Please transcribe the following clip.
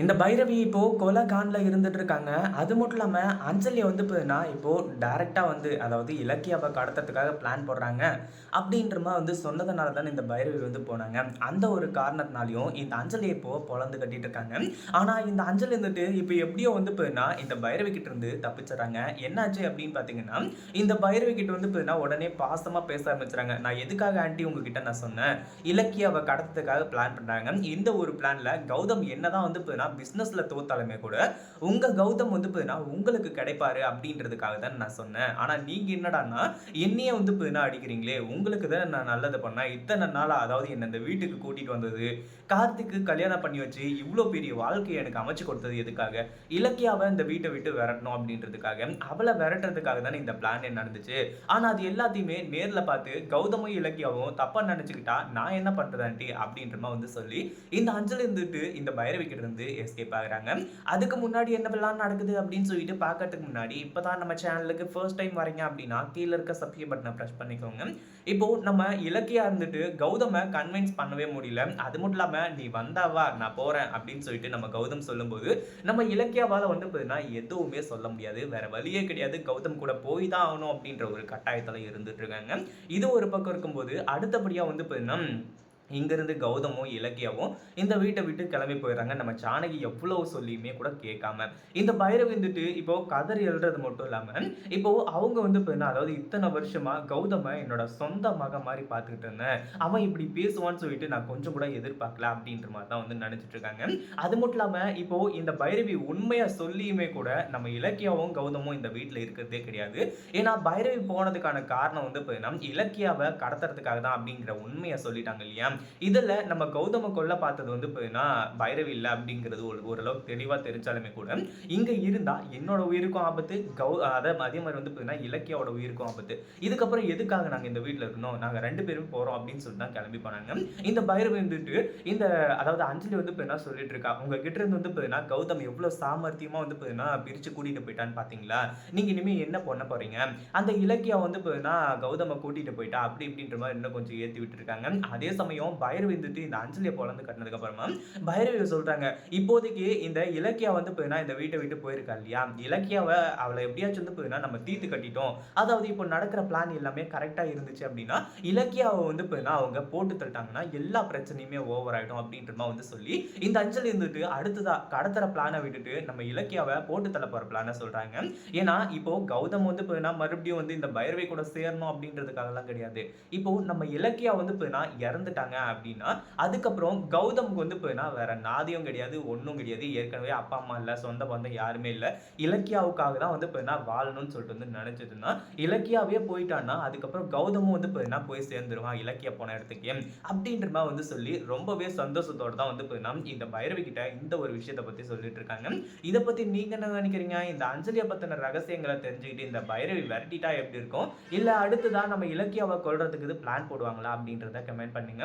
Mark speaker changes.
Speaker 1: இந்த பைரவி இப்போ கொலை கான்ல இருந்துட்டு இருக்காங்க அது மட்டும் இல்லாம அஞ்சலி வந்து போதுன்னா இப்போ டைரக்டா வந்து அதாவது இலக்கியாவை கடத்துறதுக்காக பிளான் போடுறாங்க. அப்படின்ற மாதிரி வந்து சொன்னதுனால தான் இந்த பைரவி வந்து போனாங்க. அந்த ஒரு காரணத்தினாலையும் இந்த அஞ்சலி இப்போ பொழந்து கட்டிட்டு இருக்காங்க ஆனா இந்த அஞ்சலி இருந்துட்டு இப்போ எப்படியோ வந்து போதுன்னா இந்த பைரவி கிட்ட இருந்து தப்பிச்சிடறாங்க. என்னாச்சு அப்படின்னு பாத்தீங்கன்னா இந்த பைரவி கிட்ட வந்து போதுன்னா உடனே பாசமா பேச ஆரம்பிச்சுறாங்க நான் எதுக்காக ஆண்டி உங்ககிட்ட நான் சொன்னேன்? இலக்கியாவை கடத்துறதுக்காக பிளான் பண்றாங்க. இந்த ஒரு பிளான்ல கௌதம் என்னதான் வந்து போதுன்னா பிஸ்னஸில் தோத்தாலுமே கூட உங்கள் கௌதம் வந்து போதுன்னா உங்களுக்கு கிடைப்பாரு அப்படின்றதுக்காக தான் நான் சொன்னேன். ஆனால் நீங்கள் என்னடான்னா என்னையே வந்து போதுன்னா அடிக்கிறீங்களே உங்களுக்கு தான் நான் நல்லது பண்ணேன். இத்தனை நாளாக அதாவது என்னை இந்த வீட்டுக்கு கூட்டிகிட்டு வந்தது கார்த்திக்கு கல்யாணம் பண்ணி வச்சு இவ்வளோ பெரிய வாழ்க்கையை எனக்கு அமைச்சு கொடுத்தது எதுக்காக? இலக்கியாவை இந்த வீட்டை விட்டு விரட்டணும் அப்படின்றதுக்காக. அவளை விரட்டுறதுக்காக தானே இந்த பிளான் நடந்துச்சு. ஆனால் அது எல்லாத்தையுமே நேரில் பார்த்து கௌதமும் இலக்கியாவும் தப்பாக நினச்சிக்கிட்டா நான் என்ன பண்ணுறதான்ட்டி அப்படின்ற மாதிரி வந்து சொல்லி இந்த அஞ்சல் இருந்துட்டு இந்த பைரவி இருந்து எஸ்கேப் ஆகுறாங்க. அதுக்கு முன்னாடி என்னவெல்லாம் நடக்குது அப்படின்னு சொல்லிட்டு பார்க்கறதுக்கு முன்னாடி இப்போ தான் நம்ம சேனலுக்கு ஃபர்ஸ்ட் டைம் வரீங்க அப்படின்னா கீழே இருக்க சப்ஸ்கிரைப் பட்டனை ப்ரெஸ் பண்ணிக்கோங்க. இப்போ நம்ம இலக்கியா இருந்துட்டு கௌதமை கன்வின்ஸ் பண்ணவே முடியல. அது மட்டும் இல்லாம நீ வந்தாவா நான் போறேன் அப்படின்னு சொல்லிட்டு நம்ம கௌதம் சொல்லும்போது நம்ம இலக்கியாவால வந்து பார்த்தீங்கன்னா எதுவுமே சொல்ல முடியாது. வேற வழியே கிடையாது. கௌதம் கூட போய் தான் ஆகணும் அப்படின்ற ஒரு கட்டாயத்தில் இருந்துட்டு இருக்காங்க. இது ஒரு பக்கம் இருக்கும்போது அடுத்தபடியா வந்து பார்த்தீங்கன்னா இங்கிருந்து கௌதமும் இலக்கியாவும் இந்த வீட்டை விட்டு கிளம்பி போயிடுறாங்க. நம்ம ஜானகி எவ்வளவு சொல்லியுமே கூட கேட்காம. இந்த பைரவி வந்துட்டு இப்போ கதறி எழுதுறது மட்டும் இல்லாம இப்போ அவங்க வந்து இப்போ என்ன, அதாவது இத்தனை வருஷமா கௌதம என்னோட சொந்த மகன் மாதிரி பார்த்துக்கிட்டு இருந்தேன். அவன் இப்படி பேசுவான்னு சொல்லிட்டு நான் கொஞ்சம் கூட எதிர்பார்க்கல அப்படின்ற மாதிரி தான் வந்து நினைச்சிட்டு இருக்காங்க. அது மட்டும் இல்லாம இப்போ இந்த பைரவி உண்மையா சொல்லியுமே கூட நம்ம இலக்கியாவும் கௌதமும் இந்த வீட்டில் இருக்கிறதே கிடையாது. ஏன்னா பைரவி போனதுக்கான காரணம் வந்து பார்த்தீங்கன்னா இலக்கியாவை கடத்துறதுக்காக தான் அப்படிங்கிற உண்மையை சொல்லிட்டாங்க இல்லையா? இதில் நம்ம கௌதம கொல்ல பார்த்தது வந்து பார்த்தீங்கன்னா பைரவி இல்லை அப்படிங்கிறது ஒரு ஓரளவுக்கு தெளிவாக தெரிஞ்சாலுமே கூட இங்கே இருந்தால் என்னோட உயிருக்கும் ஆபத்து கௌ அதை அதே மாதிரி வந்து பார்த்தீங்கன்னா இலக்கியாவோட உயிருக்கும் ஆபத்து. இதுக்கப்புறம் எதுக்காக நாங்கள் இந்த வீட்டில் இருக்கணும்? நாங்கள் ரெண்டு பேரும் போகிறோம் அப்படின்னு சொல்லிட்டு தான் கிளம்பி போனாங்க. இந்த பைரவி வந்துட்டு இந்த அதாவது அஞ்சலி வந்து இப்போ என்ன சொல்லிட்டு இருக்கா. உங்ககிட்ட இருந்து வந்து பார்த்தீங்கன்னா கௌதம் எவ்வளோ சாமர்த்தியமாக வந்து பார்த்தீங்கன்னா பிரித்து கூட்டிகிட்டு போயிட்டான்னு பார்த்தீங்களா நீங்கள் இனிமேல் என்ன பண்ண போகிறீங்க அந்த இலக்கியா வந்து பார்த்தீங்கன்னா கௌதமை கூட்டிகிட்டு போயிட்டா அப்படி இப்படின்ற மாதிரி இன்னும் கொஞ்சம் ஏற்றி விட்டுருக்காங்க. அதே சமயம் பைரவி இருந்துட்டு இந்த அஞ்சலியை பிறந்து கட்டினதுக்கப்புறமா பைரவி சொல்கிறாங்க இப்போதைக்கு இந்த இலக்கியா வந்து போயினா இந்த வீட்டை விட்டு போயிருக்கா இல்லையா? இலக்கியாவை அவளை எப்படியாச்சும் வந்து போயினா நம்ம தீர்த்து கட்டிட்டோம். அதாவது இப்போ நடக்கிற பிளான் எல்லாமே கரெக்டாக இருந்துச்சு அப்படின்னா இலக்கியாவை வந்து போயினா அவங்க போட்டு தள்ளிட்டாங்கன்னா எல்லா பிரச்சனையுமே ஓவர் ஆகிடும் அப்படின்றமா வந்து சொல்லி இந்த அஞ்சலி இருந்துட்டு அடுத்ததா கடத்துற பிளானை விட்டுட்டு நம்ம இலக்கியாவை போட்டு தள்ள போகிற பிளானை சொல்கிறாங்க ஏன்னா இப்போ கௌதம் வந்து போயினா மறுபடியும் வந்து இந்த பைரவை கூட சேரணும் அப்படின்றதுக்காகலாம் கிடையாது. இப்போ நம்ம இலக்கியா வந்து போயினா இறந்துட்டாங்க அப்படின்னா அதுக்கப்புறம் கௌதமுக்கு வந்து பார்த்தீங்கன்னா வேற நாதியும் கிடையாது ஒன்றும் கிடையாது. ஏற்கனவே அப்பா அம்மா இல்லை சொந்த பந்தம் யாருமே இல்லை. இலக்கியாவுக்காக தான் வந்து பார்த்தீங்கன்னா வாழணும்னு சொல்லிட்டு வந்து நினச்சதுன்னா இலக்கியாவே போயிட்டான்னா அதுக்கப்புறம் கௌதமும் வந்து பார்த்தீங்கன்னா போய் சேர்ந்துருவான் இலக்கிய போன இடத்துக்கு. அப்படின்ற மாதிரி வந்து சொல்லி ரொம்பவே சந்தோஷத்தோடு தான் வந்து பார்த்தீங்கன்னா இந்த பைரவி கிட்ட இந்த ஒரு விஷயத்தை பற்றி சொல்லிட்டு இருக்காங்க. இதை பற்றி நீங்கள் என்ன நினைக்கிறீங்க? இந்த அஞ்சலியை பற்றின ரகசியங்களை தெரிஞ்சுக்கிட்டு இந்த பைரவி விரட்டிட்டா எப்படி இருக்கும்? இல்ல அடுத்ததான் நம்ம இலக்கியாவை கொள்றதுக்கு இது பிளான் போடுவாங்களா அப்படின்றத கமெண்ட் பண்ணுங்க.